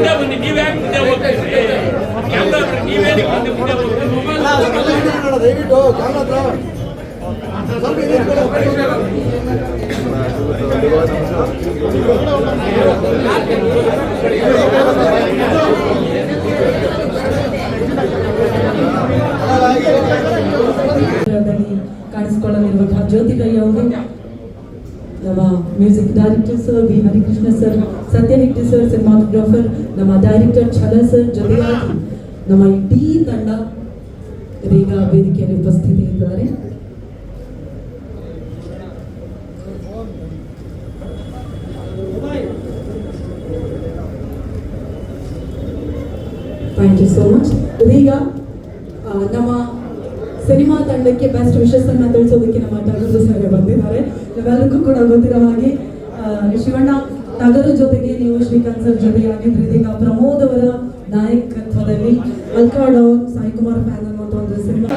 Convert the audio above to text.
ಮುಂದೆ ಬನ್ನಿ ನೀವೇ ಮುಂದೆ ಹೋಗ್ತೀರಿ ಕ್ಯಾಮ್ರಾ ನೀವೇ ಮುಂದೆ ಮುಂದೆ ಹೋಗ್ತೀರಿ ಸ್ವಲ್ಪ ಕಾಣಿಸಿಕೊಳ್ಳಲಿರುವಂತಹ ಜ್ಯೋತಿ ಅವರು ನಮ್ಮ music director sir B Harikrishna sir Sathya Hegde sir cinematographer ನಮ್ಮ ಡೈರೆಕ್ಟರ್ ಛಲ ಸರ್ ಜೊತೆಯಾಗಿ ನಮ್ಮ ಇಡೀ ತಂಡ ಇದೀಗ ವೇದಿಕೆಯಲ್ಲಿ ಉಪಸ್ಥಿತಿ ಇದ್ದಾರೆ ಥ್ಯಾಂಕ್ ಯು ಸೋ ಮಚ್ ಇದೀಗ ಆ, ನಮ್ಮ ಸಿನಿಮಾ ತಂಡಕ್ಕೆ ಬೆಸ್ಟ್ ವಿಶಸ್ ಅನ್ನ ತಿಳಿಸೋದಕ್ಕೆ ನಮ್ಮ ಟಗರು ಸರ್ ಎಲ್ಲರಿಗೂ ಕೂಡ ಗೊತ್ತಿರೋ ಹಾಗೆ ಶಿವಣ್ಣ ನಗರ ಜೊತೆಗೆ ನೀವು ಶ್ರೀಕಾಂತ್ ಸರ್ ಜೊತೆ ಆಗಿದ್ರಿಂದ ಈಗ ಪ್ರಮೋದ್ ಅವರ ನಾಯಕತ್ವದಲ್ಲಿ ಅಲ್ಕಾಡೋ ಸಾಯಿ ಕುಮಾರ್ ಫ್ಯಾನ್ ಅನ್ನುವಂಥ ಒಂದು ಸಿನಿಮಾ.